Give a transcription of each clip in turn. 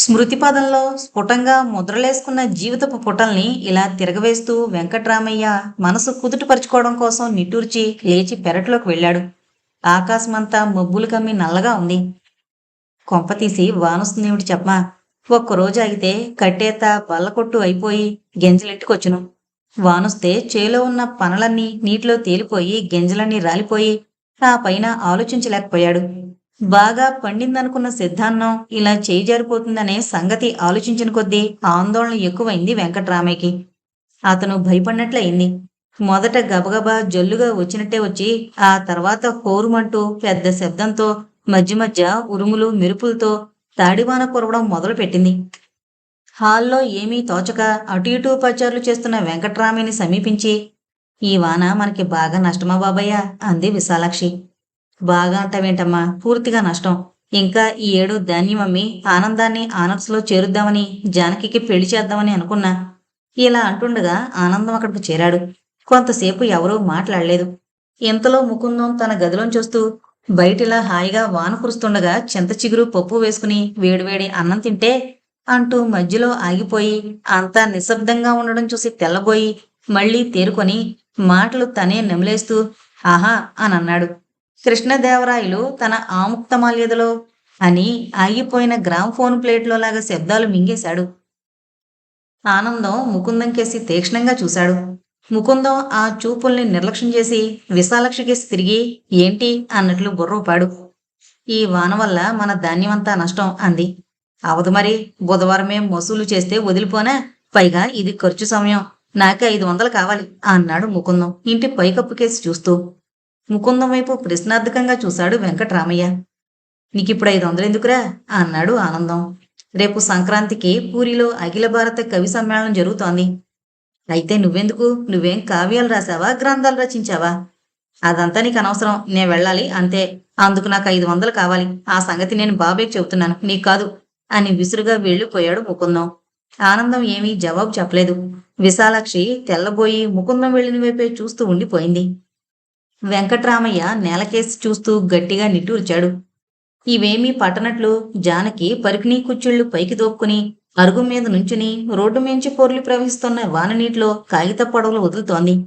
స్మృతిపదంలో స్ఫుటంగా ముద్రలేసుకున్న జీవితపు పుటల్ని ఇలా తిరగవేస్తూ వెంకట్రామయ్య మనసు కుదుటపరుచుకోవడం కోసం నిట్టూర్చి లేచి పెరట్లోకి వెళ్ళాడు. ఆకాశమంతా మబ్బులు కమ్మి నల్లగా ఉంది. కొంపతీసి వానొస్తుందేమిటి చెప్పమా? ఒక్కరోజు ఆగితే కట్టేత బల్లకొట్టు అయిపోయి గింజలెట్టుకొచ్చును. వానొస్తే చేలో ఉన్న పనలన్నీ నీటిలో తేలిపోయి గింజలన్నీ రాలిపోయి ఆ పైన ఆలోచించలేకపోయాడు. బాగా పండిందనుకున్న సిద్ధాన్నం ఇలా చేయి జారిపోతుందనే సంగతి ఆలోచించిన కొద్దీ ఆందోళన ఎక్కువైంది వెంకట్రామయ్యకి. అతను భయపడినట్లయింది. మొదట గబగబా జల్లుగా వచ్చినట్టే వచ్చి ఆ తర్వాత హోరుమంటూ పెద్ద శబ్దంతో మధ్య మధ్య ఉరుములు మెరుపులతో తాడివాన కురవడం మొదలుపెట్టింది. హాల్లో ఏమీ తోచక అటు ఇటు పచారులు చేస్తున్న వెంకట్రామయ్యని సమీపించి ఈ వాన మనకి బాగా నష్టమా బాబయ్య? అంది విశాలాక్షి. బాగా అంటావేంటమ్మా పూర్తిగా నష్టం. ఇంకా ఈ ఏడు ధాన్యం అమ్మి ఆనందాన్ని ఆనర్స్లో చేరుద్దామని జానకికి పెళ్ళి చేద్దామని అనుకున్నా. ఇలా అంటుండగా ఆనందం అక్కడికి చేరాడు. కొంతసేపు ఎవరూ మాట్లాడలేదు. ఇంతలో ముకుందం తన గదిలోంచి వస్తూ బయటిలా హాయిగా వాన కురుస్తుండగా చింత చిగురు పప్పు వేసుకుని వేడివేడి అన్నం తింటే అంటూ మధ్యలో ఆగిపోయి అంతా నిశ్శబ్దంగా ఉండడం చూసి తెల్లబోయి మళ్ళీ తేరుకొని మాటలు తనే నెమలేస్తూ ఆహా అని అన్నాడు కృష్ణదేవరాయలు తన ఆముక్తమాల్యదలో అని ఆగిపోయిన గ్రామ్ ఫోన్ ప్లేట్లో లాగా శబ్దాలు మింగేశాడు. ఆనందం ముకుందం కేసి తీక్షణంగా చూశాడు. ముకుందం ఆ చూపుల్ని నిర్లక్ష్యం చేసి విశాలక్షి తిరిగి ఏంటి అన్నట్లు బుర్రూపాడు. ఈ వాన వల్ల మన ధాన్యమంతా నష్టం అంది. అవదు మరి బుధవారమే వసూలు చేస్తే వదిలిపోనా? పైగా ఇది ఖర్చు సమయం. నాకు ఐదు వందలు కావాలి అన్నాడు ముకుందం. ఇంటి పైకప్పు కేసి చూస్తూ. ముకుందం వైపు ప్రశ్నార్థకంగా చూశాడు వెంకట్రామయ్య. నీకిప్పుడు ఐదు వందలు ఎందుకురా? అన్నాడు ఆనందం. రేపు సంక్రాంతికి పూరిలో అఖిల భారత కవి సమ్మేళనం జరుగుతోంది. అయితే నువ్వెందుకు? నువ్వేం కావ్యాలు రాసావా గ్రంథాలు రచించావా? అదంతా నీకు అనవసరం. నేను వెళ్ళాలి. అంతే. అందుకు నాకు ఐదు వందలు కావాలి. ఆ సంగతి నేను బాబాయ్కి చెబుతున్నాను. నీకు కాదు అని విసురుగా వెళ్ళిపోయాడు ముకుందం. ఆనందం ఏమీ జవాబు చెప్పలేదు. విశాలాక్షి తెల్లబోయి ముకుందం వెళ్ళిన వైపే చూస్తూ ఉండిపోయింది. వెంకట్రామయ్య నేలకేసి చూస్తూ గట్టిగా నిట్టూర్చాడు. ఇవేమీ పట్టనట్లు జానకి పరికిణీ కుచ్చుళ్ళు పైకి దోపుకుని అరుగు మీద నుంచుని రోడ్డు మించి పొర్లి ప్రవహిస్తున్న వాననీటిలో కాగిత పడవలు వదులుతోంది.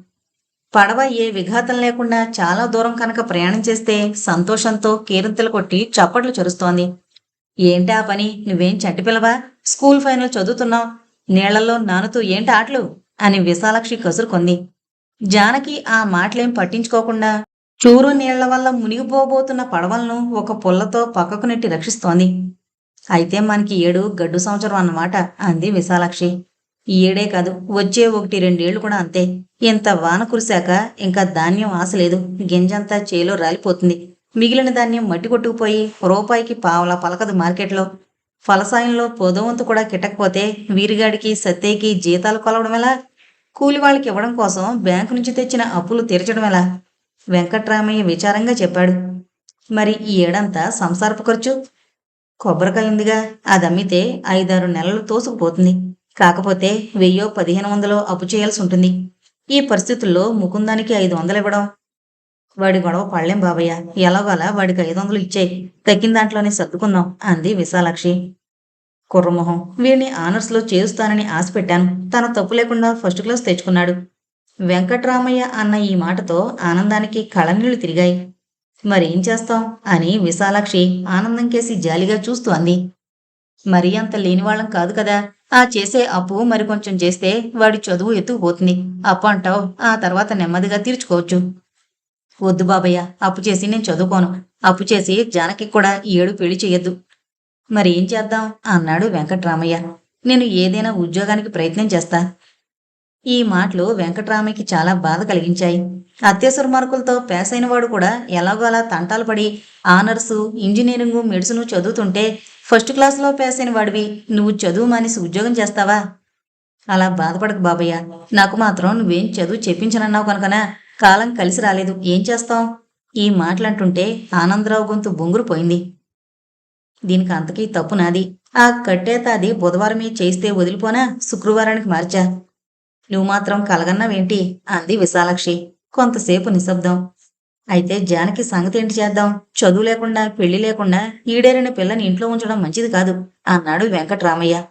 పడవ ఏ విఘాతం లేకుండా చాలా దూరం కనుక ప్రయాణం చేస్తే సంతోషంతో కీరింతలు కొట్టి చప్పట్లు చరుస్తోంది. ఏంటా పని? నువ్వేం చంటిపిల్లవా స్కూల్ ఫైనల్ చదువుతున్నావు. నీళ్ళలో నానుతూ ఏంటి ఆటలు? అని విశాలాక్షి కసురుకొంది. జానకి ఆ మాటలేం పట్టించుకోకుండా చూరు నీళ్ళ వల్ల మునిగిపోబోతున్న పడవలను ఒక పుల్లతో పక్కకు నెట్టి రక్షిస్తోంది. అయితే మనకి ఏడు గడ్డు సంవత్సరం అన్నమాట అంది విశాలాక్షి. ఏడే కాదు వచ్చే ఒకటి రెండేళ్ళు కూడా అంతే. ఇంత వాన కురిశాక ఇంకా ధాన్యం ఆశ లేదు. గింజంతా చేలో రాలిపోతుంది. మిగిలిన ధాన్యం మట్టి కొట్టుకుపోయి రూపాయికి పావలా పలకదు మార్కెట్లో. ఫలసాయంలో పొదవంతు కూడా కిట్టకపోతే వీరిగాడికి సత్తేకి జీతాలు కొలవడం ఎలా? కూలి వాళ్ళకి ఇవ్వడం కోసం బ్యాంకు నుంచి తెచ్చిన అప్పులు తీర్చడం ఎలా? వెంకట్రామయ్య విచారంగా చెప్పాడు. మరి ఈ ఏడంతా సంసారపు ఖర్చు? కొబ్బరికాయ ఉందిగా. అది అమ్మితే ఐదారు నెలలు తోసుకుపోతుంది. కాకపోతే వెయ్యో పదిహేను వందలో అప్పు చేయాల్సి ఉంటుంది. ఈ పరిస్థితుల్లో ముకుందానికి ఐదు వందలు ఇవ్వడం? వాడి గొడవ పడలేం బాబయ్య. ఎలాగోలా వాడికి ఐదు వందలు ఇచ్చాయి. తగ్గిన దాంట్లోనే సర్దుకుందాం అంది విశాలాక్షి. కుర్రమొహం. వీడిని ఆనర్స్లో చేరుస్తానని ఆశ పెట్టాను. తన తప్పు లేకుండా ఫస్ట్ క్లాస్ తెచ్చుకున్నాడు. వెంకట్రామయ్య అన్న ఈ మాటతో ఆనందానికి కళనీళ్ళు తిరిగాయి. మరేం చేస్తాం? అని విశాలాక్షి ఆనందం కేసి జాలిగా చూస్తూ అంది. మరీ అంత లేనివాళ్ళం కాదు కదా. ఆ చేసే అప్పు మరి కొంచెం చేస్తే వాడి చదువు ఎత్తుకుపోతుంది అప్పు అంటావు ఆ తర్వాత నెమ్మదిగా తీర్చుకోవచ్చు. వద్దు బాబయ్య అప్పు చేసి నేను చదువుకోను. అప్పు చేసి జానకి కూడా ఈ ఏడు పెళ్ళి చేయొద్దు. మరి ఏం చేద్దాం? అన్నాడు వెంకట్రామయ్య. నేను ఏదైనా ఉద్యోగానికి ప్రయత్నం చేస్తా. ఈ మాటలు వెంకట్రామయ్యకి చాలా బాధ కలిగించాయి. అత్యవసర మార్కులతో పేసైన వాడు కూడా ఎలాగో అలా తంటాలు పడి ఆనర్సు ఇంజనీరింగు మెడిసిన్ చదువుతుంటే ఫస్ట్ క్లాస్లో పాస్ అయిన వాడివి. నువ్వు చదువు మానేసి ఉద్యోగం చేస్తావా? అలా బాధపడకు బాబయ్య. నాకు మాత్రం నువ్వేం చదువు చెప్పించనన్నావు కనుకనా? కాలం కలిసి రాలేదు. ఏం చేస్తాం? ఈ మాటలంటుంటే ఆనందరావు గొంతు బొంగురు పోయింది దీనికి అంతకీ తప్పు నాది. ఆ కట్టేతాది బుధవారమే చేస్తే వదిలిపోనా? శుక్రవారానికి మార్చా. నువ్వు మాత్రం కలగన్నావేంటి? అంది విశాలాక్షి. కొంతసేపు నిశ్శబ్దం. అయితే జానకి సంగతి ఏంటి చేద్దాం? చదువు లేకుండా పెళ్ళి లేకుండా ఈడేరిన పిల్లని ఇంట్లో ఉంచడం మంచిది కాదు అన్నాడు వెంకట్రామయ్య.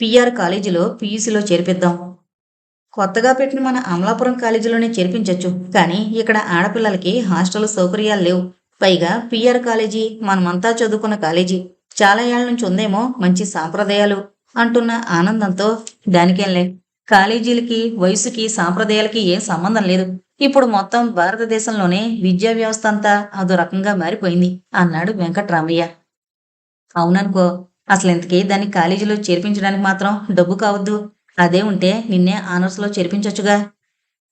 పిఆర్ కాలేజీలో పీయూసీలో చేర్పిద్దాం. కొత్తగా పెట్టిన మన అమలాపురం కాలేజీలోనే చేర్పించవచ్చు కానీ ఇక్కడ ఆడపిల్లలకి హాస్టల్ సౌకర్యాలు లేవు. పైగా పిఆర్ కాలేజీ మనమంతా చదువుకున్న కాలేజీ చాలా ఏళ్ళ నుంచి ఉందేమో మంచి సాంప్రదాయాలు అంటున్న ఆనందంతో దానికేంలే. కాలేజీలకి వయసుకి సాంప్రదాయాలకి ఏం సంబంధం లేదు. ఇప్పుడు మొత్తం భారతదేశంలోనే విద్యా వ్యవస్థ అంతా అదో రకంగా మారిపోయింది అన్నాడు వెంకట్రామయ్య. అవుననుకో అసలు ఇంతకీ దాన్ని కాలేజీలో చేర్పించడానికి మాత్రం డబ్బు కావద్దు. అదే ఉంటే నిన్నే ఆనర్స్లో చేర్పించొచ్చుగా.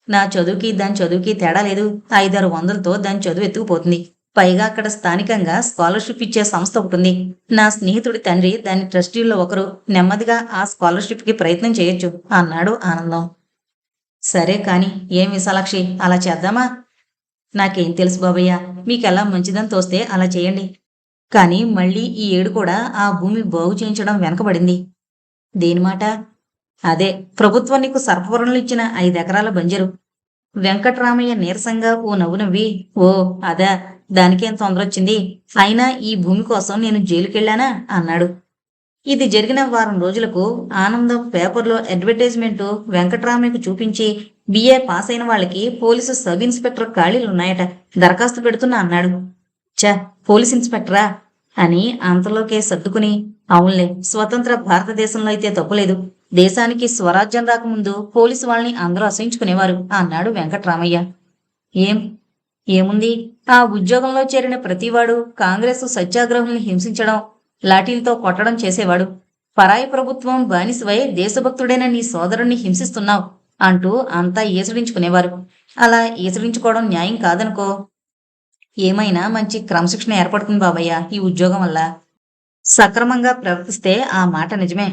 నా చదువుకి దాని చదువుకి తేడా లేదు. ఐదారు వందలతో దాని చదువు ఎత్తుకుపోతుంది. పైగా అక్కడ స్థానికంగా స్కాలర్షిప్ ఇచ్చే సంస్థ ఒకటి ఉంది నా స్నేహితుడి తండ్రి దాని ట్రస్టీల్లో ఒకరు. నెమ్మదిగా ఆ స్కాలర్షిప్కి ప్రయత్నం చేయొచ్చు అన్నాడు ఆనందం. సరే కాని ఏం విశాలాక్షి అలా చేద్దామా? నాకేం తెలుసు బాబయ్య మీకెలా మంచిదని తోస్తే అలా చేయండి. కానీ మళ్ళీ ఈ ఏడు కూడా ఆ భూమి బాగు చేయించడం వెనకబడింది. దేని మాట? అదే ప్రభుత్వం నీకు సర్పవరంలో ఇచ్చిన ఐదెకరాల బంజరు. వెంకట్రామయ్య నీరసంగా ఓ నవ్వు నవ్వి ఓ అదా దానికేం తొందరొచ్చింది? అయినా ఈ భూమి కోసం నేను జైలుకెళ్ళానా? అన్నాడు. ఇది జరిగిన వారం రోజులకు ఆనందం పేపర్లో అడ్వర్టైజ్మెంట్ వెంకట్రామయ్యకు చూపించి బిఏ పాస్ అయిన వాళ్ళకి పోలీసు సబ్ ఇన్స్పెక్టర్ ఖాళీలు ఉన్నాయట దరఖాస్తు పెడుతున్నా అన్నాడు. చ పోలీస్ ఇన్స్పెక్టరా? అని అంతలోకే సర్దుకుని అవునులే స్వతంత్ర భారతదేశంలో అయితే తప్పులేదు. దేశానికి స్వరాజ్యం రాకముందు పోలీసు వాళ్ళని అందరూ అసహించుకునేవారు అన్నాడు వెంకట్రామయ్య. ఏం? ఏముంది? ఆ ఉద్యోగంలో చేరిన ప్రతివాడు కాంగ్రెస్ సత్యాగ్రహుల్ని హింసించడం లాఠీలతో కొట్టడం చేసేవాడు. పరాయి ప్రభుత్వం బానిసవై దేశభక్తుడైన నీ సోదరుణ్ణి హింసిస్తున్నావు అంటూ అంతా ఈసడించుకునేవారు అలా ఈసడించుకోవడం న్యాయం కాదనుకో. ఏమైనా మంచి క్రమశిక్షణ ఏర్పడుతుంది బాబయ్య ఈ ఉద్యోగం వల్ల. సక్రమంగా ప్రవర్తిస్తే ఆ మాట నిజమే.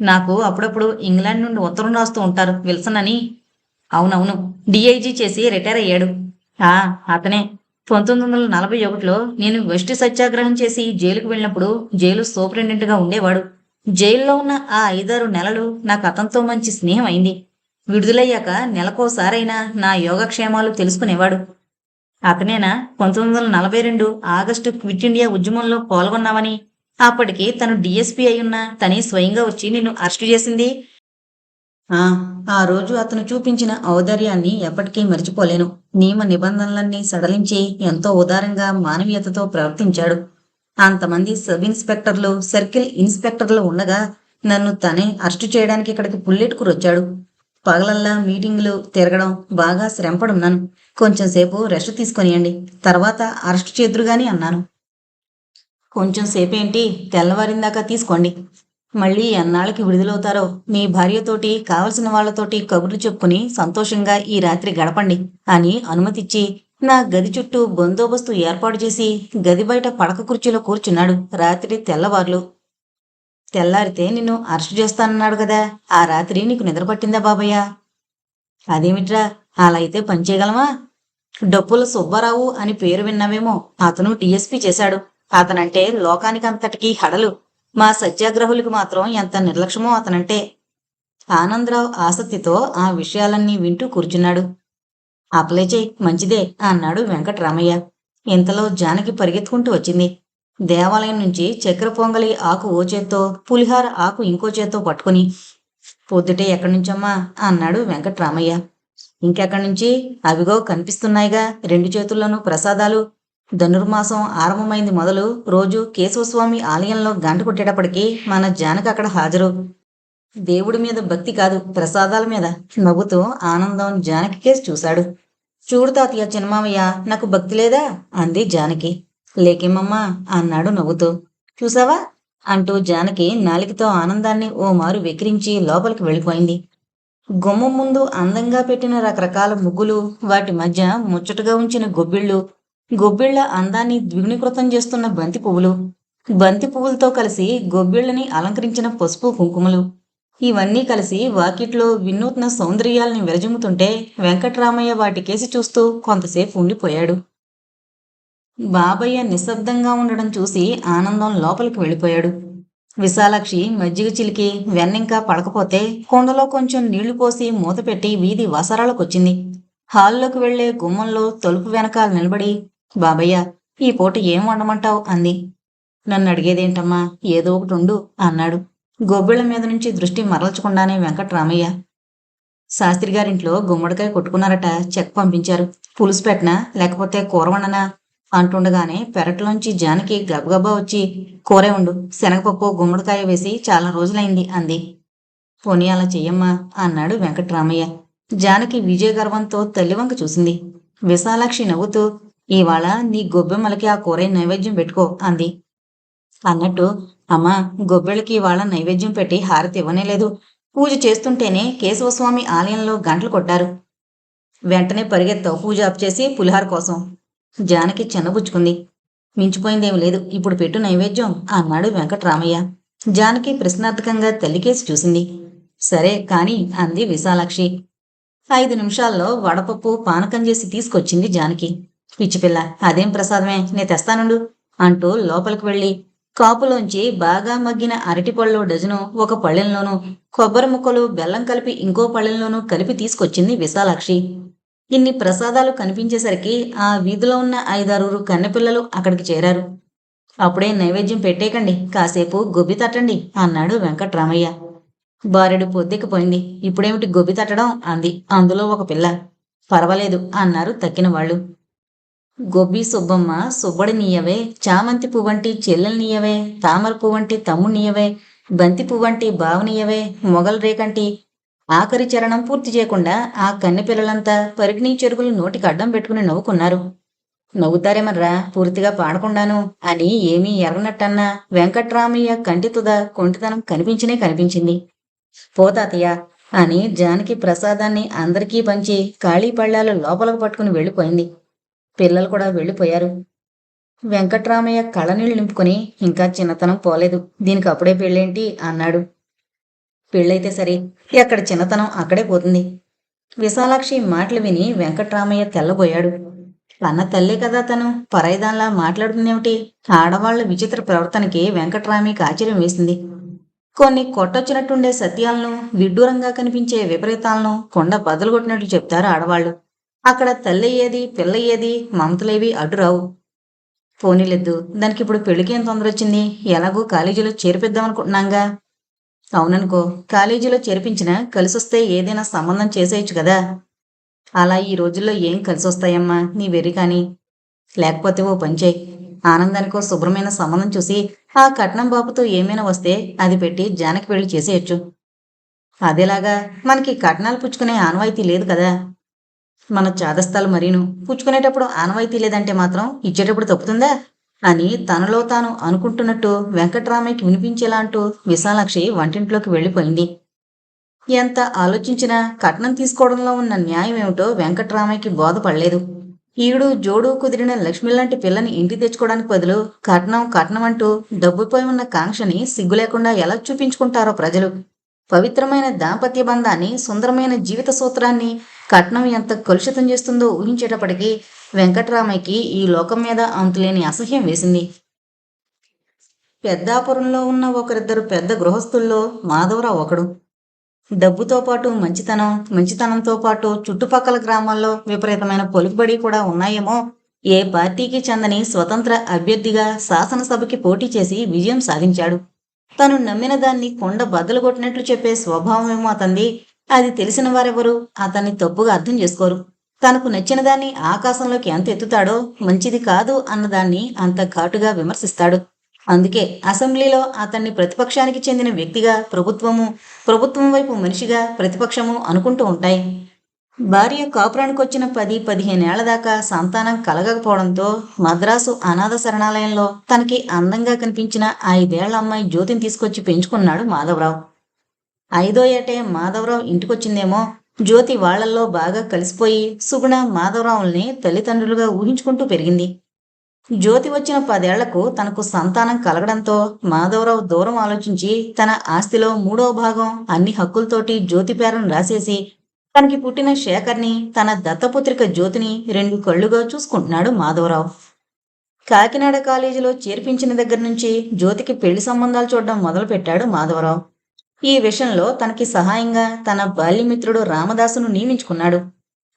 నాకు అప్పుడప్పుడు ఇంగ్లాండ్ నుండి ఉత్తరం రాస్తూ ఉంటారు విల్సన్ అని. అవునవును డిఐజీ చేసి రిటైర్ అయ్యాడు. ఆ అతనే. పంతొమ్మిది వందల నలభై ఒకటిలో నేను వెస్ట్ సత్యాగ్రహం చేసి జైలుకు వెళ్ళినప్పుడు జైలు సూపరింటెండెంట్గా ఉండేవాడు. జైల్లో ఉన్న ఆ ఐదారు నెలలు నాకు అతనితో మంచి స్నేహం అయింది. విడుదలయ్యాక నెలకోసారైనా నా యోగక్షేమాలు తెలుసుకునేవాడు. అతనేనా పంతొమ్మిది వందల నలభై రెండు ఆగస్టు క్విట్ ఇండియా ఉద్యమంలో పాల్గొన్నావని అప్పటికి తను డిఎస్పీ అయ్యున్న తనే స్వయంగా వచ్చి నిన్ను అరెస్టు చేసింది. ఆ రోజు అతను చూపించిన ఔదార్యాన్ని ఎప్పటికీ మర్చిపోలేను. నియమ నిబంధనలన్నీ సడలించి ఎంతో ఉదారంగా మానవీయతతో ప్రవర్తించాడు. అంతమంది సబ్ ఇన్స్పెక్టర్లు సర్కిల్ ఇన్స్పెక్టర్లు ఉండగా నన్ను తనే అరెస్టు చేయడానికి ఇక్కడికి పుల్లెట్టుకుని వచ్చాడు పగలల్లా మీటింగులు తిరగడం బాగా శ్రమపడున్నాను. కొంచెం సేపు రెస్ట్ తీసుకొనియండి. తర్వాత అరెస్ట్ చేద్దురుగాని అన్నాను. కొంచెం సేపేంటి? తెల్లవారిందాకా తీసుకోండి. మళ్ళీ ఎన్నాళ్ళకి విడుదలవుతారో మీ భార్యతోటి కావలసిన వాళ్ళతోటి కబుర్లు చెప్పుకుని సంతోషంగా ఈ రాత్రి గడపండి అని అనుమతిచ్చి నా గది చుట్టూ బందోబస్తు ఏర్పాటు చేసి గది బయట పడక కుర్చీలో కూర్చున్నాడు రాత్రి తెల్లవార్లు. తెల్లారితే నిన్ను అరెస్ట్ చేస్తానన్నాడు కదా ఆ రాత్రి నీకు నిద్ర పట్టిందా బాబయ్య? అదేమిట్రా అలా అయితే పనిచేయగలమా డప్పుల సుబ్బారావు అని పేరు విన్నావేమో అతను టీఎస్పీ చేశాడు. అతనంటే లోకానికంతటికీ హడలు. మా సత్యాగ్రహులకు మాత్రం ఎంత నిర్లక్ష్యమో అతనంటే ఆనందరావు ఆసక్తితో ఆ విషయాలన్నీ వింటూ కూర్చున్నాడు. అప్లై చేయి మంచిదే అన్నాడు వెంకటరామయ్య. ఇంతలో జానకి పరిగెత్తుకుంటూ వచ్చింది. దేవాలయం నుంచి చక్కెర పొంగలి ఆకు ఓ చేత్తో పులిహార ఆకు ఇంకో చేత్తో పట్టుకుని పొద్దుటే ఎక్కడి నుంచమ్మా అన్నాడు వెంకట్రామయ్య. ఇంకెక్కడి నుంచి? అవిగో కనిపిస్తున్నాయిగా రెండు చేతుల్లోనూ ప్రసాదాలు ధనుర్మాసం ఆరంభమైంది మొదలు రోజు కేశవస్వామి ఆలయంలో గంట కొట్టేటప్పటికీ మన జానకి అక్కడ హాజరు. దేవుడి మీద భక్తి కాదు ప్రసాదాల మీద నవ్వుతూ ఆనందం జానకి కేసు చూశాడు. చూడు తాతయ్య చిన్నమామయ్య నాకు భక్తి లేదా? అంది జానకి. లేకేమమ్మా అన్నాడు నవ్వుతూ. చూసావా? అంటూ జానకి నాలికతో ఆనందాన్ని ఓ మారు వెకిరించి లోపలికి వెళ్ళిపోయింది. గుమ్మం ముందు అందంగా పెట్టిన రకరకాల ముగ్గులు వాటి మధ్య ముచ్చటగా ఉంచిన గొబ్బిళ్ళు గొబ్బిళ్ళ అందాన్ని ద్విగుణీకృతం చేస్తున్న బంతి పువ్వులు. బంతి పువ్వులతో కలిసి గొబ్బిళ్ళని అలంకరించిన పసుపు కుంకుమలు. ఇవన్నీ కలిసి వాకిట్లో వినూత్న సౌందర్యాల్ని విరజిమ్ముతుంటే వెంకట్రామయ్య వాటికేసి చూస్తూ కొంతసేపు ఉండిపోయాడు. బాబయ్య నిశ్శబ్దంగా ఉండడం చూసి ఆనందం లోపలికి వెళ్ళిపోయాడు. విశాలాక్షి మజ్జిగ చిలికి వెన్నింకా పడకపోతే కుండలో కొంచెం నీళ్ళు పోసి మూతపెట్టి వీధి వసరాలకొచ్చింది. హాల్లోకి వెళ్ళే గుమ్మంలో తలుపు వెనకాల నిలబడి బాబయ్య ఈ పూట ఏం వండమంటావు? అంది. నన్ను అడిగేదేంటమ్మా ఏదో ఒకటి ఉండు అన్నాడు. గొబ్బిళ్ళ మీద నుంచి దృష్టి మరల్చకుండానే వెంకట్రామయ్య. శాస్త్రి గారింట్లో గుమ్మడికాయ కొట్టుకున్నారట చెక్ పంపించారు. పులుసు పెట్టనా లేకపోతే కూర వండనా? అంటుండగానే పెరట్లోంచి జానకి గబగబా వచ్చి కూరే ఉండు శనగపప్పు గుమ్మడికాయ వేసి చాలా రోజులైంది అంది. పోనీ అలా చెయ్యమ్మా అన్నాడు వెంకట్రామయ్య. జానకి విజయ గర్వంతో తల్లివంక చూసింది. విశాలాక్షి నవ్వుతూ ఇవాళ నీ గొబ్బెమ్మలకి ఆ కూర నైవేద్యం పెట్టుకో అంది. అన్నట్టు అమ్మా గొబ్బెళ్ళకి ఇవాళ నైవేద్యం పెట్టి హారతి ఇవ్వనే లేదు. పూజ చేస్తుంటేనే కేశవస్వామి ఆలయంలో గంటలు కొట్టారు. వెంటనే పరిగెత్తావు పూజ ఆప్ చేసి పులిహార కోసం. జానకి చిన్నబుచ్చుకుంది మించిపోయిందేమి లేదు ఇప్పుడు పెట్టు నైవేద్యం అన్నాడు వెంకట్రామయ్య. జానకి ప్రశ్నార్థకంగా తల్లికేసి చూసింది. సరే కాని అంది విశాలాక్షి. ఐదు నిమిషాల్లో వడపప్పు పానకం చేసి తీసుకొచ్చింది జానకి. పిచ్చిపిల్ల అదేం ప్రసాదమే? నే తెస్తానుండు అంటూ లోపలికి వెళ్ళి కాపులోంచి బాగా మగ్గిన అరటిపళ్ళు డజను ఒక పళ్ళెంలోనూ కొబ్బరి ముక్కలు బెల్లం కలిపి ఇంకో పళ్ళెంలోనూ కలిపి తీసుకొచ్చింది విశాలాక్షి. ఇన్ని ప్రసాదాలు కనిపించేసరికి ఆ వీధిలో ఉన్న ఐదారుగురు కన్నెపిల్లలు అక్కడికి చేరారు. అప్పుడే నైవేద్యం పెట్టేకండి కాసేపు గొబ్బి తట్టండి అన్నాడు వెంకట్రామయ్య. బారెడు పొద్దెక్కిపోయింది ఇప్పుడేమిటి గొబ్బి తట్టడం? అంది. అందులో ఒక పిల్ల. పర్వాలేదు అన్నారు తక్కిన వాళ్ళు గొబ్బి సుబ్బమ్మ సుబ్బడి నీయవే చామంతి పువ్వంటి చెల్లెల్నియవే తామర పువ్వంటి తమ్ముణ్ణియవే బంతి పువ్వంటి బావనియవే మొగల్ రేకంటి ఆఖరి చరణం పూర్తి చేయకుండా ఆ కన్నె పిల్లలంతా పరిగిణీ చెరుగులు నోటికి అడ్డం పెట్టుకుని నవ్వుకున్నారు. నవ్వుతారేమర్రా పూర్తిగా పాడకుండాను అని ఏమీ ఎరగనట్టన్నా వెంకట్రామయ్య కంటితుద కొంటితనం కనిపించినే కనిపించింది. పోతాతయ్య అని జానకి ప్రసాదాన్ని అందరికీ పంచి ఖాళీ పళ్ళాలు లోపలకు పట్టుకుని వెళ్ళిపోయింది. పిల్లలు కూడా వెళ్ళిపోయారు. వెంకట్రామయ్య కళ్ళనీళ్ళు నింపుకొని ఇంకా చిన్నతనం పోలేదు. దీనికి అప్పుడే పెళ్ళేంటి? అన్నాడు. పెళ్ళైతే సరే ఎక్కడ చిన్నతనం అక్కడే పోతుంది. విశాలాక్షి మాటలు విని వెంకట్రామయ్య తెల్లబోయాడు. అన్న తల్లే కదా తను పరాయిదాన్లా మాట్లాడుతుందేమిటి? ఆడవాళ్ళ విచిత్ర ప్రవర్తనకి వెంకట్రామయ్యకి ఆశ్చర్యం వేసింది. కొన్ని కొట్టొచ్చినట్టుండే సత్యాలను విడ్డూరంగా కనిపించే విపరీతాలను కొండ బదులుగొట్టినట్లు చెప్తారు ఆడవాళ్ళు. అక్కడ తల్లయ్యేది పిల్లయ్యేది మమతలేవి అడ్డురావు. పోనీలేదు దానికి ఇప్పుడు పెళ్ళికేం తొందర వచ్చింది ఎలాగో కాలేజీలో చేర్పిద్దామనుకుంటున్నాంగా అవుననుకో కాలేజీలో చేర్పించినా కలిసొస్తే ఏదైనా సంబంధం చేసేయచ్చు కదా? అలా ఈ రోజుల్లో ఏం కలిసొస్తాయమ్మా నీ వెర్రి కానీ? లేకపోతే ఓ పంచే ఆనందానికో శుభ్రమైన సంబంధం చూసి ఆ కట్నం బాబుతో ఏమైనా వస్తే అది పెట్టి జానకి పెళ్ళి చేసేయచ్చు. అదేలాగా మనకి కట్నాలు పుచ్చుకునే ఆనవాయితీ లేదు కదా? మన చాదస్తాలు మరీను. పుచ్చుకునేటప్పుడు ఆనవాయితీ లేదంటే మాత్రం ఇచ్చేటప్పుడు తప్పుతుందా? అని తనలో తాను అనుకుంటున్నట్టు వెంకట్రామయ్యకి వినిపించేలా అంటూ విశాలాక్షి వంటింట్లోకి వెళ్ళిపోయింది. ఎంత ఆలోచించినా కట్నం తీసుకోవడంలో ఉన్న న్యాయం ఏమిటో వెంకట్రామయ్యకి బోధపడలేదు. ఈడు జోడు కుదిరిన లక్ష్మి లాంటి పిల్లని ఇంటి తెచ్చుకోవడానికి బదులు కట్నం కట్నం అంటూ డబ్బుపై ఉన్న కాంక్షని సిగ్గు లేకుండా ఎలా చూపించుకుంటారో ప్రజలు. పవిత్రమైన దాంపత్య బంధాన్ని సుందరమైన జీవిత సూత్రాన్ని కట్నం ఎంత కలుషితం చేస్తుందో ఊహించేటప్పటికీ వెంకట్రామయ్యకి ఈ లోకం మీద అంతులేని అసహ్యం వేసింది. పెద్దాపురంలో ఉన్న ఒకరిద్దరు పెద్ద గృహస్థుల్లో మాధవరావు ఒకడు. డబ్బుతో పాటు మంచితనం మంచితనంతో పాటు చుట్టుపక్కల గ్రామాల్లో విపరీతమైన పొలుకుబడి కూడా ఉన్నాయేమో ఏ పార్టీకి చెందని స్వతంత్ర అభ్యర్థిగా శాసనసభకి పోటీ చేసి విజయం సాధించాడు. తను నమ్మిన దాన్ని కొండ బద్దలు కొట్టినట్లు చెప్పే స్వభావమేమో అతంది అది తెలిసిన వారెవరు? అతన్ని తప్పుగా అర్థం చేసుకోరు. తనకు నచ్చిన దాన్ని ఆకాశంలోకి ఎంత ఎత్తుతాడో మంచిది కాదు అన్నదాన్ని అంత ఘాటుగా విమర్శిస్తాడు. అందుకే అసెంబ్లీలో అతన్ని ప్రతిపక్షానికి చెందిన వ్యక్తిగా ప్రభుత్వము ప్రభుత్వం వైపు మనిషిగా ప్రతిపక్షము అనుకుంటూ ఉంటాయి. భార్య కాపురానికి వచ్చిన పది పదిహేనేళ్ళ దాకా సంతానం కలగకపోవడంతో మద్రాసు అనాథ శరణాలయంలో తనకి అందంగా కనిపించిన ఐదేళ్ళ అమ్మాయి జ్యోతిని తీసుకొచ్చి పెంచుకున్నాడు మాధవరావు. ఐదో ఏటే మాధవరావు ఇంటికొచ్చిందేమో. జ్యోతి వాళ్ళల్లో బాగా కలిసిపోయి సుగుణ మాధవరావుల్ని తల్లిదండ్రులుగా ఊహించుకుంటూ పెరిగింది. జ్యోతి వచ్చిన పదేళ్ళకు తనకు సంతానం కలగడంతో మాధవరావు దూరం ఆలోచించి తన ఆస్తిలో మూడో భాగం అన్ని హక్కులతోటి జ్యోతి పేరును రాసేసి తనకి పుట్టిన శేఖర్ని తన దత్తపుత్రిక జ్యోతిని రెండు కళ్ళుగా చూసుకుంటున్నాడు మాధవరావు. కాకినాడ కాలేజీలో చేర్పించిన దగ్గర నుంచి జ్యోతికి పెళ్ళి సంబంధాలు చూడడం మొదలుపెట్టాడు మాధవరావు. ఈ విషయంలో తనకి సహాయంగా తన బాల్యమిత్రుడు రామదాసును నియమించుకున్నాడు.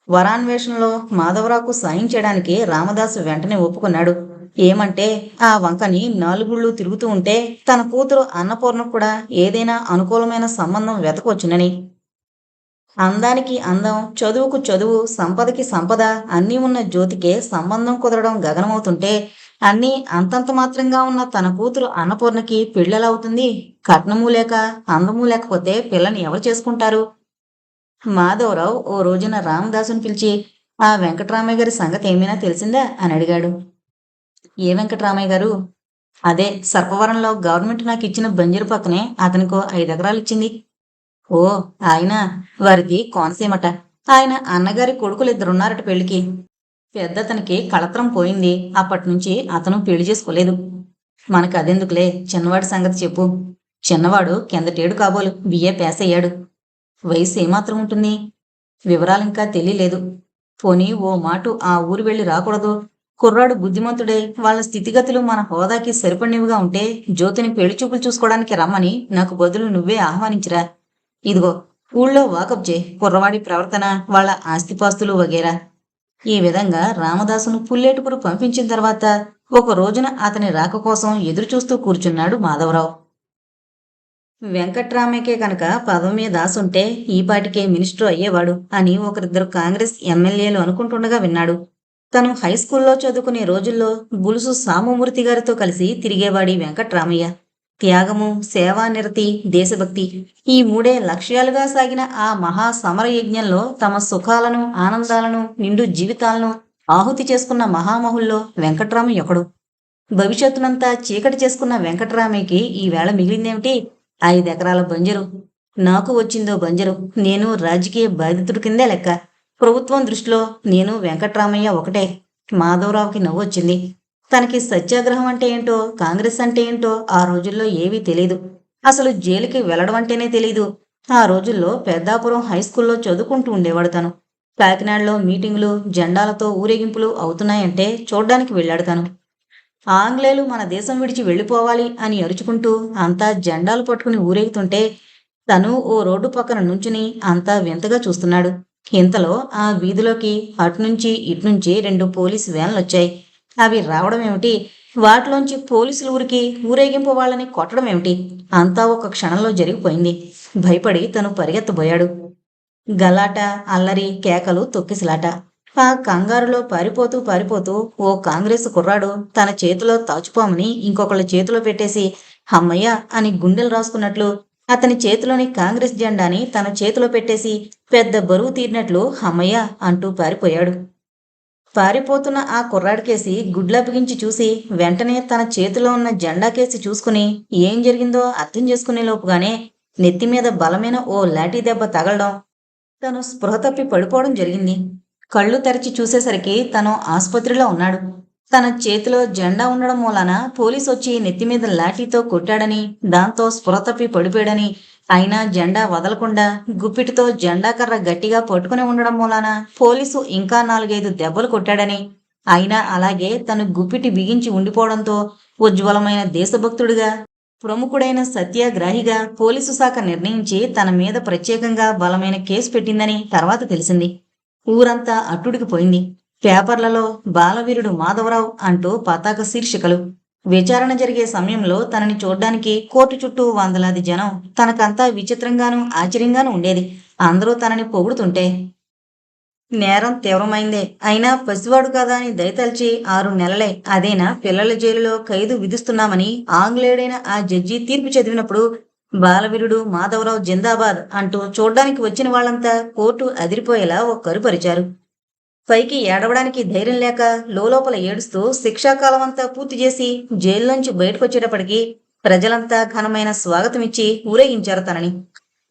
వరాన్వేషణలో మాధవరావుకు సాయం చేయడానికి రామదాసు వెంటనే ఒప్పుకున్నాడు. ఏమంటే ఆ వంకని నాలుగుళ్ళు తిరుగుతూ ఉంటే తన కూతురు అన్నపూర్ణ కూడా ఏదైనా అనుకూలమైన సంబంధం వెతకొచ్చునని. అందానికి అందం చదువుకు చదువు సంపదకి సంపద అన్నీ ఉన్న జ్యోతికే సంబంధం కుదరడం గగనమవుతుంటే అన్నీ అంతంత మాత్రంగా ఉన్న తన కూతురు అన్నపూర్ణకి పెళ్ళెలవుతుంది కట్నము లేక అందము లేకపోతే పిల్లని ఎవరు చేసుకుంటారు? మాధవరావు ఓ రోజున రామదాసుని పిలిచి ఆ వెంకటరామయ్య గారి సంగతి ఏమైనా తెలిసిందా? అని అడిగాడు. ఏ వెంకటరామయ్య గారు? అదే సర్పవరంలో గవర్నమెంట్ నాకు ఇచ్చిన బంజరు పక్కనే అతనికో ఐదు ఎకరాలు ఇచ్చింది. ఓ ఆయన? వారిది కోనసీమట. ఆయన అన్నగారి కొడుకులు ఇద్దరున్నారట పెళ్ళికి పెద్దతనికి కళత్రం పోయింది. అప్పటి నుంచి అతను పెళ్ళి చేసుకోలేదు. మనకు అదెందుకులే? చిన్నవాడి సంగతి చెప్పు. చిన్నవాడు కిందటేడు కాబోలు. బిఏ పాస్ అయ్యాడు వయసు ఏమాత్రం ఉంటుంది? వివరాలు ఇంకా తెలియలేదు. పోనీ ఓ మాటు ఆ ఊరు వెళ్ళి రాకూడదు. కుర్రాడు బుద్ధిమంతుడే. వాళ్ళ స్థితిగతులు మన హోదాకి సరిపడినవిగా ఉంటే జ్యోతిని పెళ్ళి చూపులు చూసుకోవడానికి రమ్మని నాకు బదులు నువ్వే ఆహ్వానించిరా. ఇదిగో ఊళ్ళో వాకప్ చే కుర్రవాడి ప్రవర్తన వాళ్ళ ఆస్తిపాస్తులు వగేరా. ఈ విధంగా రామదాసును పుల్లేటుకురు పంపించిన తర్వాత ఒక రోజున అతని రాక కోసం ఎదురు చూస్తూ కూర్చున్నాడు మాధవరావు. వెంకట్రామయ్యకే కనుక పదవి మీద ఆసుంటే ఈపాటికే మినిస్టర్ అయ్యేవాడు అని ఒకరిద్దరు కాంగ్రెస్ ఎమ్మెల్యేలు అనుకుంటుండగా విన్నాడు. తను హై స్కూల్లో చదువుకునే రోజుల్లో బులుసు సామమూర్తి గారితో కలిసి తిరిగేవాడి వెంకట్రామయ్య. త్యాగము సేవానిరతి దేశభక్తి ఈ మూడే లక్ష్యాలుగా సాగిన ఆ మహా సమర యజ్ఞంలో తమ సుఖాలను ఆనందాలను నిండు జీవితాలను ఆహుతి చేసుకున్న మహామహుల్లో వెంకట్రామయ్య ఒకడు భవిష్యత్తునంతా చీకటి చేసుకున్న వెంకట్రామయ్యకి ఈ వేళ ఐదు ఐదెకరాల బంజరు. నాకు వచ్చిందో బంజరు. నేను రాజకీయ బాధితుడి కిందే లెక్క. ప్రభుత్వం దృష్టిలో నేను వెంకట్రామయ్య ఒకటే. మాధవరావుకి నవ్వొచ్చింది. తనకి సత్యాగ్రహం అంటే ఏంటో కాంగ్రెస్ అంటే ఏంటో ఆ రోజుల్లో ఏవీ తెలియదు అసలు జైలుకి వెళ్ళడం అంటేనే తెలియదు ఆ రోజుల్లో పెద్దాపురం హై స్కూల్లో చదువుకుంటూ ఉండేవాడు తను. కాకినాడలో మీటింగులు జెండాలతో ఊరేగింపులు అవుతున్నాయంటే చూడ్డానికి వెళ్ళాడు తను. ఆంగ్లేయులు మన దేశం విడిచి వెళ్ళిపోవాలి అని అరుచుకుంటూ అంతా జెండాలు పట్టుకుని ఊరేగుతుంటే తను ఓ రోడ్డు పక్కన నుంచుని అంతా వింతగా చూస్తున్నాడు. ఇంతలో ఆ వీధిలోకి అటునుంచి ఇటునుంచి రెండు పోలీసు వ్యాన్లు వచ్చాయి. అవి రావడం ఏమిటి? వాటిలోంచి పోలీసులు ఊరికి ఊరేగింపు వాళ్ళని కొట్టడం ఏమిటి? అంతా ఒక క్షణంలో జరిగిపోయింది. భయపడి తను పరిగెత్తబోయాడు. గలాట అల్లరి కేకలు తొక్కిసలాట. ఆ కంగారులో పారిపోతూ పారిపోతూ ఓ కాంగ్రెస్ కుర్రాడు తన చేతిలో తాచుపాముని ఇంకొకళ్ళ చేతిలో పెట్టేసి హమ్మయ్య అని గుండెలు రాసుకున్నట్లు అతని చేతిలోని కాంగ్రెస్ జెండాని తన చేతిలో పెట్టేసి పెద్ద బరువు తీరినట్లు హమ్మయ్య అంటూ పారిపోయాడు. పారిపోతున్న ఆ కుర్రాడికేసి గుడ్ల బిగించి చూసి వెంటనే తన చేతిలో ఉన్న జెండా కేసి చూసుకుని ఏం జరిగిందో అర్థం చేసుకునే లోపుగానే నెత్తి మీద బలమైన ఓ లాఠీ దెబ్బ తగలడం తను స్పృహ తప్పి పడిపోవడం జరిగింది. కళ్ళు తెరచి చూసేసరికి తను ఆసుపత్రిలో ఉన్నాడు. తన చేతిలో జెండా ఉండడం మూలాన పోలీసు వచ్చి నెత్తి మీద లాఠీతో కొట్టాడని దాంతో స్పృహ తప్పి పడిపోయాడని అయినా జెండా వదలకుండా గుప్పిటితో జెండా కర్ర గట్టిగా పట్టుకుని ఉండడం మూలాన పోలీసు ఇంకా నాలుగైదు దెబ్బలు కొట్టాడని. అయినా అలాగే తను గుప్పిటి బిగించి ఉండిపోవడంతో ఉజ్వలమైన దేశభక్తుడిగా ప్రముఖుడైన సత్యాగ్రాహిగా పోలీసు శాఖ నిర్ణయించి తన మీద ప్రత్యేకంగా బలమైన కేసు పెట్టిందని తర్వాత తెలిసింది. ఊరంతా అట్టుడికి పోయింది. పేపర్లలో బాలవీరుడు మాధవరావు అంటూ పతాక శీర్షికలు. విచారణ జరిగే సమయంలో తనని చూడ్డానికి కోర్టు చుట్టూ వందలాది జనం తనకంతా విచిత్రంగాను ఆశ్చర్యంగానూ ఉండేది. అందరూ తనని పొగుడుతుంటే నేరం తీవ్రమైందే. అయినా పసివాడు కదా అని దయతల్చి ఆరు నెలలే. అదేనా? పిల్లల జైలులో ఖైదు విధిస్తున్నామని ఆంగ్లేయుడైన ఆ జడ్జి తీర్పు చదివినప్పుడు బాలవీరుడు మాధవరావు జిందాబాద్ అంటూ చూడ్డానికి వచ్చిన వాళ్ళంతా కోర్టు అదిరిపోయేలా ఒక్కరుపరిచారు పైకి ఏడవడానికి ధైర్యం లేక లోపల ఏడుస్తూ శిక్షాకాలం అంతా పూర్తి చేసి జైల్లోంచి బయటకొచ్చేటప్పటికి ప్రజలంతా ఘనమైన స్వాగతమిచ్చి ఊరేగించారు తనని.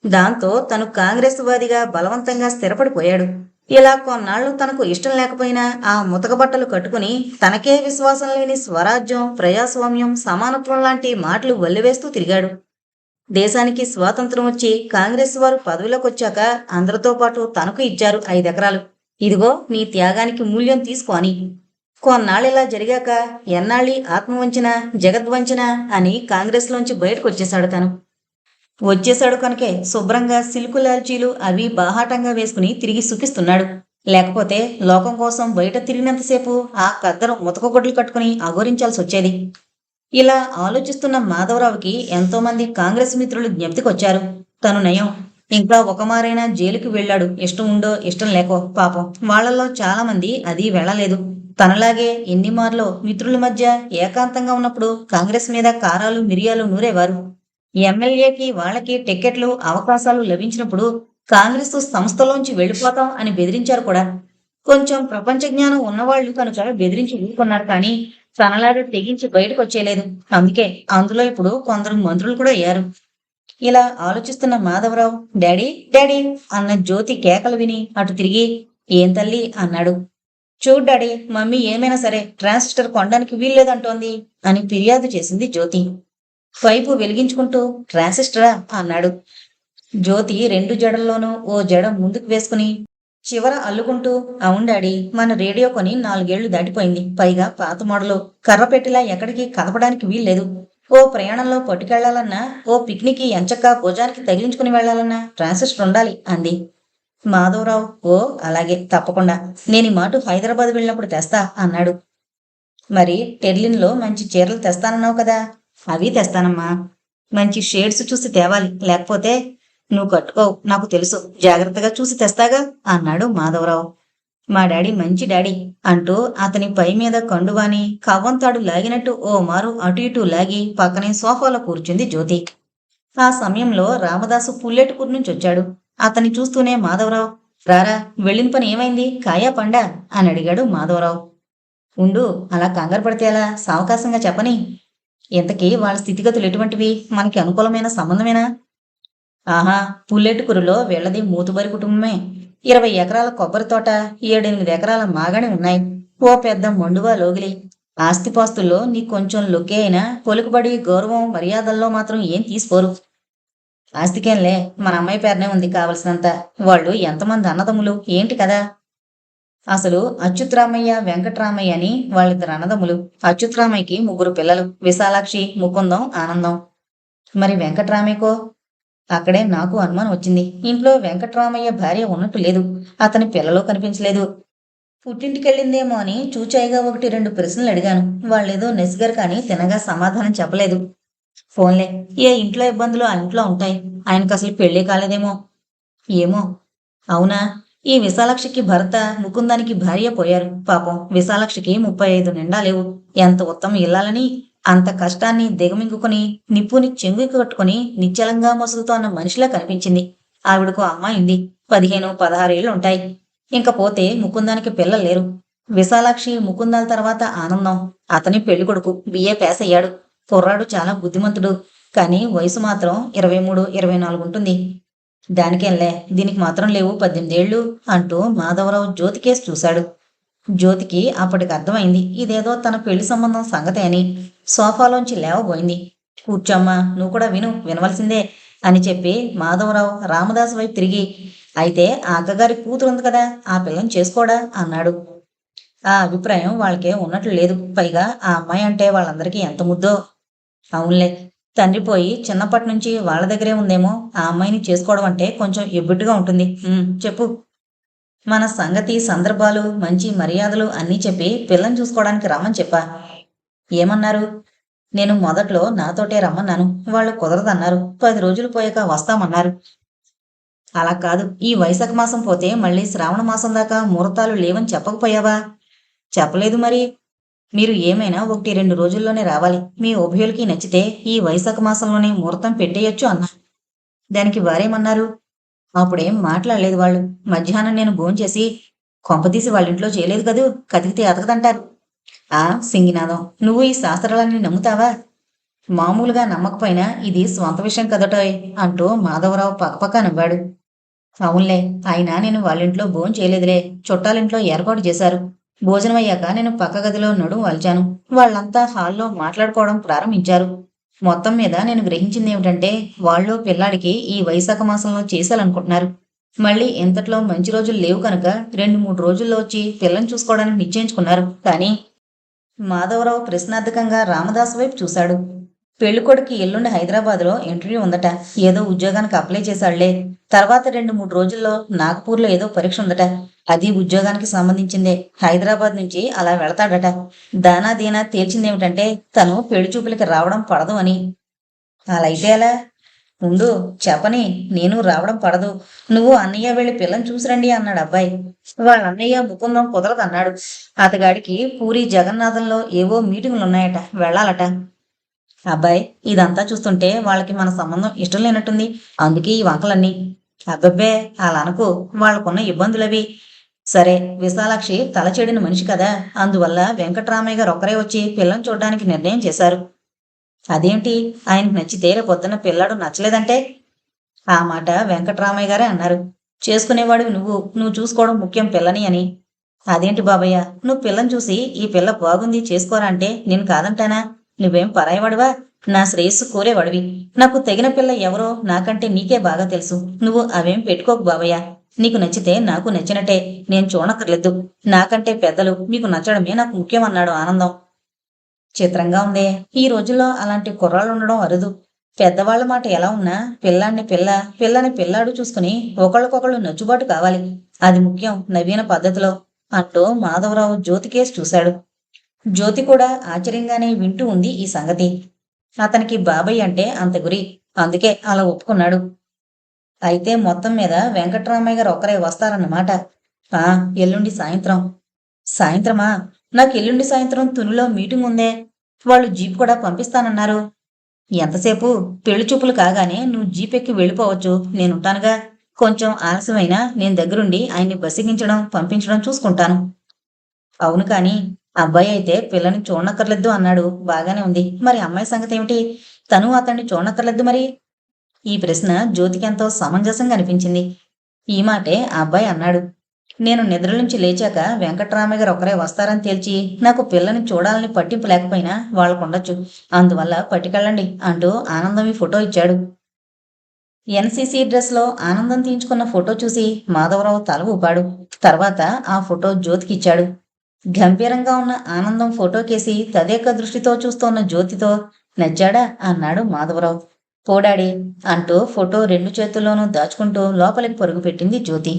దాంతో తను కాంగ్రెస్ వాదిగా బలవంతంగా స్థిరపడిపోయాడు. ఇలా కొన్నాళ్ళు తనకు ఇష్టం లేకపోయినా ఆ ముతక బట్టలు కట్టుకుని తనకే విశ్వాసం లేని స్వరాజ్యం ప్రజాస్వామ్యం సమానత్వం లాంటి మాటలు వల్లివేస్తూ తిరిగాడు. దేశానికి స్వాతంత్రం వచ్చి కాంగ్రెస్ వారు పదవిలోకి వచ్చాక అందరితో పాటు తనకు ఇచ్చారు ఐదెకరాలు. ఇదిగో నీ త్యాగానికి మూల్యం తీసుకో అని. కొన్నాళ్ళిలా జరిగాక ఎన్నాళ్ళి ఆత్మవంచన జగద్వంచన అని కాంగ్రెస్లోంచి బయటకు వచ్చేశాడు తను. వచ్చేశాడు కనుకే శుభ్రంగా సిల్కు లాల్చీలు అవి బాహాటంగా వేసుకుని తిరిగి సుఖిస్తున్నాడు. లేకపోతే లోకం కోసం బయట తిరిగినంతసేపు ఆ కద్దరు ముతకగొడ్లు కట్టుకుని అఘోరించాల్సి వచ్చేది ఇలా ఆలోచిస్తున్న మాధవరావుకి ఎంతో మంది కాంగ్రెస్ మిత్రులు జ్ఞప్తికొచ్చారు. తను నయం. ఇంకా ఒక మారైనా జైలుకి వెళ్ళాడు. ఇష్టం ఉండో ఇష్టం లేకో పాపం. వాళ్ళల్లో చాలా మంది అది వెళ్ళలేదు. తనలాగే ఎన్ని మార్లో మిత్రుల మధ్య ఏకాంతంగా ఉన్నప్పుడు కాంగ్రెస్ మీద కారాలు మిరియాలు నూరేవారు. ఎమ్మెల్యేకి వాళ్ళకి టిక్కెట్లు అవకాశాలు లభించినప్పుడు కాంగ్రెస్ సంస్థలోంచి వెళ్ళిపోతాం అని బెదిరించారు కూడా. కొంచెం ప్రపంచ జ్ఞానం ఉన్నవాళ్ళు కనుక బెదిరించి ఊరుకున్నారు కానీ తనలాగా తెగించి బయటకు వచ్చేయలేదు అందుకే అందులో ఇప్పుడు కొందరు మంత్రులు కూడా అయ్యారు. ఇలా ఆలోచిస్తున్న మాధవరావు డాడీ డాడీ అన్న జ్యోతి కేకలు విని అటు తిరిగి ఏం తల్లి అన్నాడు. చూడు డాడీ మమ్మీ ఏమైనా సరే ట్రాన్సిస్టర్ కొనడానికి వీల్లేదంటోంది అని ఫిర్యాదు చేసింది జ్యోతి. పైపు వెలిగించుకుంటూ ట్రాన్సిస్టరా అన్నాడు. జ్యోతి రెండు జడల్లోనూ ఓ జడ ముందుకు వేసుకుని చివర అల్లుకుంటూ అవును డాడీ మన రేడియో కొని నాలుగేళ్ళు దాటిపోయింది. పైగా పాత మోడలు. కర్రపెట్టిలా ఎక్కడికి కదపడానికి వీల్లేదు. ఓ ప్రయాణంలో పట్టుకెళ్ళాలన్నా ఓ పిక్నిక్ ఎంచక్క భుజానికి తగిలించుకుని వెళ్ళాలన్నా ట్రాన్సిస్టర్ ఉండాలి అంది. మాధవరావు ఓ అలాగే. తప్పకుండా. నేను ఈ మాట హైదరాబాద్ వెళ్ళినప్పుడు తెస్తా అన్నాడు. మరి టెర్లిన్లో మంచి చీరలు తెస్తానన్నావు కదా. అవి తెస్తానమ్మా. మంచి షేడ్స్ చూసి తేవాలి. లేకపోతే నువ్వు కట్టుకోవు నాకు తెలుసు. జాగ్రత్తగా చూసి తెస్తాగా? అన్నాడు మాధవరావు. మా డాడీ మంచి డాడీ అంటూ అతని పై మీద కండువాని కవ్వంతాడు లాగినట్టు ఓ మారు అటు ఇటు లాగి పక్కనే సోఫాలో కూర్చుంది జ్యోతి. ఆ సమయంలో రామదాసు పుల్లెటుకూరు నుంచి వచ్చాడు. అతని చూస్తూనే మాధవరావు రారా వెళ్ళిన పని ఏమైంది? కాయా పండా? అని అడిగాడు మాధవరావు. ఉండు అలా కంగారు పడితే అలా సావకాశంగా చెప్పని. ఇంతకీ వాళ్ళ స్థితిగతులు ఎటువంటివి? మనకి అనుకూలమైన సంబంధమేనా? ఆహా పుల్లెటుకురులో వీళ్ళది మూతుబరి కుటుంబమే. ఇరవై ఎకరాల కొబ్బరి తోట ఏడెనిమిది ఎకరాల మాగణి ఉన్నాయి. ఓ పెద్ద మండువా లోగిలి. ఆస్తిపాస్తుల్లో నీ కొంచెం లొక్కే అయినా పొలుకుబడి గౌరవం మర్యాదల్లో మాత్రం ఏం తీసుకోరు. ఆస్తికేంలే మన అమ్మాయి పేరునే ఉంది కావలసినంత. వాళ్ళు ఎంతమంది అన్నదమ్ములు? ఏంటి కదా అసలు అచ్యుతరామయ్య వెంకటరామయ్య అని వాళ్ళిద్దరు అన్నదమ్ములు. అచ్యుతరామయ్యకి ముగ్గురు పిల్లలు. విశాలాక్షి ముకుందం ఆనందం. మరి వెంకటరామయ్యకో? అక్కడే నాకు అనుమానం వచ్చింది. ఇంట్లో వెంకటరామయ్య భార్య ఉన్నట్టు లేదు. అతని పిల్లలో కనిపించలేదు. పుట్టింటికెళ్ళిందేమో అని చూచాయిగా ఒకటి రెండు ప్రశ్నలు అడిగాను. వాళ్ళేదో నెసిగారు కానీ తినగా సమాధానం చెప్పలేదు. ఫోన్లే. ఏ ఇంట్లో ఇబ్బందులు ఆ ఇంట్లో ఉంటాయి. ఆయనకు అసలు పెళ్ళి కాలేదేమో? ఏమో? అవునా? ఈ విశాలాక్షికి భర్త ముకుందానికి భార్య పోయారు. పాపం విశాలాక్షికి ముప్పై ఐదు నిండా లేవు. ఎంత ఉత్తమం ఇల్లాలని అంత కష్టాన్ని దిగమింగుకుని నిప్పుని చెంగుకి కట్టుకుని నిశ్చలంగా మసులుతోన్న మనిషిలా కనిపించింది. ఆవిడకు అమ్మాయి ఉంది పదిహేను పదహారేళ్ళు ఉంటాయి ఇంకపోతే ముకుందానికి పిల్లలు లేరు. విశాలాక్షి ముకుందాల తర్వాత ఆనందం. అతని పెళ్ళి కొడుకు బిఏ పాస్ అయ్యాడు కుర్రాడు చాలా బుద్ధిమంతుడు. కానీ వయసు మాత్రం ఇరవై మూడు ఇరవై నాలుగు ఉంటుంది. దానికేంలే దీనికి మాత్రం లేవు పద్దెనిమిదేళ్ళు అంటూ మాధవరావు జ్యోతికేసి చూశాడు. జ్యోతికి అప్పటికి అర్థమైంది. ఇదేదో తన పెళ్ళి సంబంధం సంగతే అని సోఫాలోంచి లేవబోయింది. కూర్చోమ్మా నువ్వు కూడా విను వినవలసిందే అని చెప్పి మాధవరావు రామదాసు వైపు తిరిగి అయితే ఆ అక్కగారి కూతురు ఉంది కదా ఆ పిల్లని చేసుకోడా? అన్నాడు. ఆ అభిప్రాయం వాళ్ళకే ఉన్నట్లు లేదు. పైగా ఆ అమ్మాయి అంటే వాళ్ళందరికీ ఎంత ముద్దో. అవునులే తండ్రి పోయి చిన్నప్పటి నుంచి వాళ్ళ దగ్గరే ఉందేమో ఆ అమ్మాయిని చేసుకోవడం అంటే కొంచెం ఎబ్బుట్టుగా ఉంటుంది. చెప్పు. మన సంగతి సందర్భాలు మంచి మర్యాదలు అన్నీ చెప్పి పిల్లని చూసుకోవడానికి రమ్మని చెప్పా. ఏమన్నారు? నేను మొదట్లో నాతోటే రమ్మన్నాను. వాళ్ళు కుదరదన్నారు. పది రోజులు పోయాక వస్తామన్నారు. అలా కాదు. ఈ వైశాఖ మాసం పోతే మళ్ళీ శ్రావణ మాసం దాకా ముహూర్తాలు లేవని చెప్పకపోయావా? చెప్పలేదు మరి. మీరు ఏమైనా ఒకటి రెండు రోజుల్లోనే రావాలి. మీ ఉభయులకి నచ్చితే ఈ వైశాఖ మాసంలోనే ముహూర్తం పెట్టేయొచ్చు అన్నా. దానికి వారేమన్నారు? అప్పుడేం మాట్లాడలేదు వాళ్ళు. మధ్యాహ్నం నేను భోంచేసి కొంపతీసి వాళ్ళ ఇంట్లో చేయలేదు కదూ? కతికితే అతకదంటారు ఆ సింగినాదం నువ్వు ఈ శాస్త్రాలన్నీ నమ్ముతావా? మామూలుగా నమ్మకపోయినా ఇది స్వంత విషయం కదటోయ్ అంటూ మాధవరావు పక్కపక్క నవ్వాడు. అవునులే అయినా నేను వాళ్ళింట్లో భోజనం చేయలేదులే. చుట్టాలింట్లో ఏర్పాటు చేశారు. భోజనం అయ్యాక నేను పక్క గదిలో నడుము వలిచాను. వాళ్ళంతా హాల్లో మాట్లాడుకోవడం ప్రారంభించారు. మొత్తం మీద నేను గ్రహించింది ఏమిటంటే వాళ్ళు పిల్లాడికి ఈ వైశాఖ మాసంలో చేశాలనుకుంటున్నారు మళ్ళీ ఇంతట్లో మంచి రోజులు లేవు కనుక రెండు మూడు రోజుల్లో వచ్చి పిల్లని చూసుకోవడానికి నిశ్చయించుకున్నారు. కానీ మాధవరావు ప్రశ్నార్థకంగా రామదాస్ వైపు చూశాడు. పెళ్ళికొడుకి ఎల్లుండి హైదరాబాద్లో ఇంటర్వ్యూ ఉందట. ఏదో ఉద్యోగానికి అప్లై చేశాడులే. తర్వాత రెండు మూడు రోజుల్లో నాగపూర్లో ఏదో పరీక్ష ఉందట. అది ఉద్యోగానికి సంబంధించిందే. హైదరాబాద్ నుంచి అలా వెళతాడట. దానా దీనా తేల్చిందేమిటంటే తను పెళ్ళి చూపులకి రావడం పడదు అని. అలా అయితే ఎలా? ఉండు చెప్పని నేను రావడం పడదు. నువ్వు అన్నయ్య వెళ్ళి పిల్లని చూసిరండి అన్నాడు అబ్బాయి. వాళ్ళ అన్నయ్య ముకుందం కుదరదు అన్నాడు. అతగాడికి పూరి జగన్నాథంలో ఏవో మీటింగులు ఉన్నాయట వెళ్ళాలట. అబ్బాయి ఇదంతా చూస్తుంటే వాళ్ళకి మన సంబంధం ఇష్టం లేనట్టుంది. అందుకే ఈ వంకలన్నీ. అబ్బబ్బే అలా అనుకో. వాళ్ళకున్న ఇబ్బందులవి. సరే విశాలాక్షి తలచెడిన మనిషి కదా. అందువల్ల వెంకట్రామయ్య గారు ఒక్కరే వచ్చి పిల్లని చూడడానికి నిర్ణయం చేశారు. అదేంటి? ఆయనకు నచ్చితే పొద్దున పిల్లాడు నచ్చలేదంటే? ఆ మాట వెంకట్రామయ్య గారే అన్నారు. చేసుకునేవాడివి నువ్వు. నువ్వు చూసుకోవడం ముఖ్యం పిల్లని అని. అదేంటి బాబయ్య? నువ్వు పిల్లని చూసి ఈ పిల్ల బాగుంది చేసుకోరా అంటే నేను కాదంటానా? నువ్వేం పరాయవాడివా? నా శ్రేయస్సు కోరేవాడివి. నాకు తగిన పిల్ల ఎవరో నాకంటే నీకే బాగా తెలుసు. నువ్వు అవేం పెట్టుకోకు బాబయ్య నీకు నచ్చితే నాకు నచ్చినట్టే. నేను చూడక్కర్లేదు. నాకంటే పెద్దలు మీకు నచ్చడమే నాకు ముఖ్యమన్నాడు ఆనందం. చిత్రంగా ఉందే. ఈ రోజుల్లో అలాంటి కుర్రాళ్ళు ఉండడం అరుదు. పెద్దవాళ్ళ మాట ఎలా ఉన్నా పిల్లాన్ని పిల్ల పిల్లని పిల్లాడు చూసుకుని ఒకళ్ళకొకళ్ళు నచ్చుబాటు కావాలి. అది ముఖ్యం నవీన పద్ధతిలో. అంటూ మాధవరావు జ్యోతికేసి చూశాడు. జ్యోతి కూడా ఆశ్చర్యంగానే వింటూ ఉంది ఈ సంగతి. అతనికి బాబాయ్ అంటే అంత గురి. అందుకే అలా ఒప్పుకున్నాడు. అయితే మొత్తం మీద వెంకట్రామయ్య గారు ఒక్కరే వస్తారన్నమాట. ఆ ఎల్లుండి సాయంత్రం. సాయంత్రమా? నాకు ఎల్లుండి సాయంత్రం తునిలో మీటింగ్ ఉందే. వాళ్ళు జీప్ కూడా పంపిస్తానన్నారు. ఎంతసేపు? పెళ్ళి చూపులు కాగానే నువ్వు జీప్ ఎక్కి వెళ్ళిపోవచ్చు. నేనుంటానుగా. కొంచెం ఆలస్యమైనా నేను దగ్గరుండి ఆయన్ని బసిగించడం పంపించడం చూసుకుంటాను. అవును కాని అబ్బాయి అయితే పిల్లని చూడనక్కర్లేదు అన్నాడు. బాగానే ఉంది. మరి అమ్మాయి సంగతి ఏమిటి? తను అతన్ని చూడనక్కర్లేదు మరి? ఈ ప్రశ్న జ్యోతికి ఎంతో సమంజసంగా అనిపించింది. ఈ మాటే ఆ అబ్బాయి అన్నాడు. నేను నిద్ర నుంచి లేచాక వెంకట్రామయ్య గారు ఒకరే వస్తారని తేల్చి నాకు పిల్లని చూడాలని పట్టింపు లేకపోయినా వాళ్ళకు ఉండొచ్చు. అందువల్ల పట్టుకెళ్ళండి అంటూ ఆనందం ఈ ఫోటో ఇచ్చాడు. ఎన్సీసీ డ్రెస్లో ఆనందం తీయించుకున్న ఫోటో చూసి మాధవరావు తల ఊపాడు. తర్వాత ఆ ఫోటో జ్యోతికి ఇచ్చాడు. గంభీరంగా ఉన్న ఆనందం ఫోటోకేసి తదేక దృష్టితో చూస్తోన్న జ్యోతితో నచ్చాడా? అన్నాడు మాధవరావు. పోడాడి అంటూ ఫోటో రెండు చేతుల్లోనూ దాచుకుంటూ లోపలికి పరుగు పెట్టింది జ్యోతి.